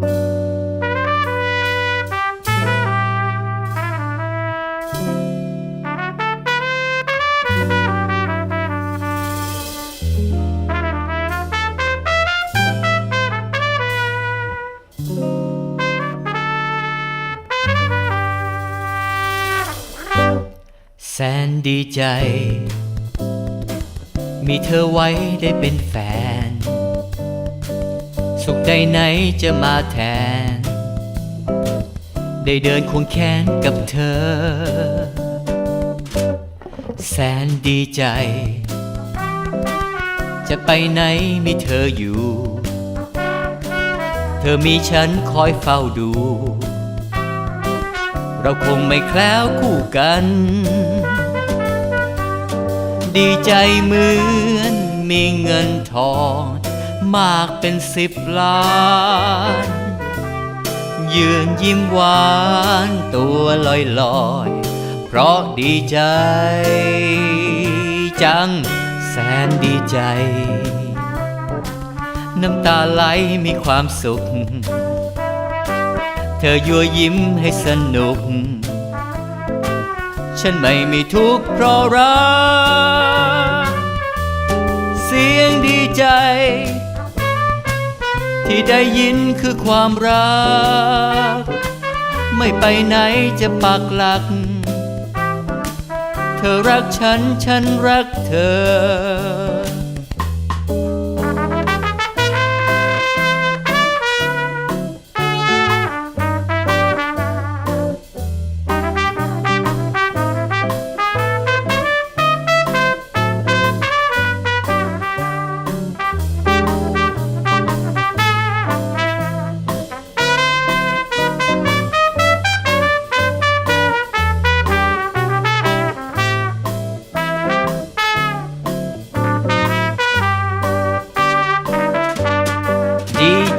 แสนดีใจ มีเธอไว้ได้เป็นแฟน สุขใดไหนจะมาแทน ได้เดินควงแขนกับเธอ แสนดีใจ จะไปไหนมีเธออยู่ เธอมีฉันคอยเฝ้าดู เราคงไม่แคล้วคู่กัน ดีใจเหมือนมีเงินทอง มากเป็นสิบล้าน ยืนยิ้มหวานตัวลอยลอยเพราะดีใจ จังแสนดีใจ น้ำตาไหลมีความสุข เธอยั่วยิ้มให้สนุก ฉันไม่มีทุกข์เพราะรักเสียงดีใจ ที่ได้ยินคือความรัก ไม่ไปไหนจะปักหลัก เธอรักฉันฉันรักเธอ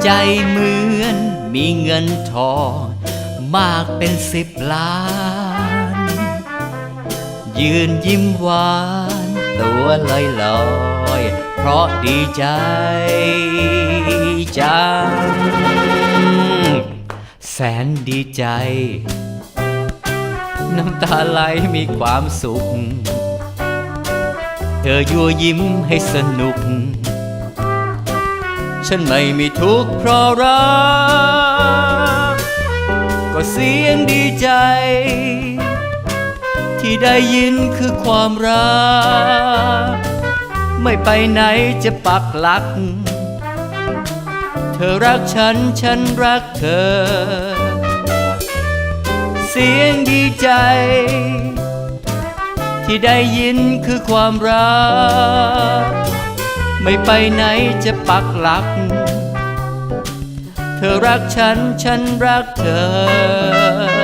ใจเหมือนมีเงินทองมากเป็นสิบล้าน ยืนยิ้มหวานตัวลอยลอยเพราะดีใจจังแสนดีใจ น้ำตาไหลมีความสุข เธอยั่วยิ้มให้สนุก ฉันไม่มีทุกข์เพราะรัก ก็เสียงดีใจ ที่ได้ยินคือความรัก ไม่ไปไหนจะปักหลัก เธอรักฉันฉันรักเธอ เสียงดีใจ ที่ได้ยินคือความรัก ไม่ไปไหนจะปักหลัก เธอรักฉัน ฉันรักเธอ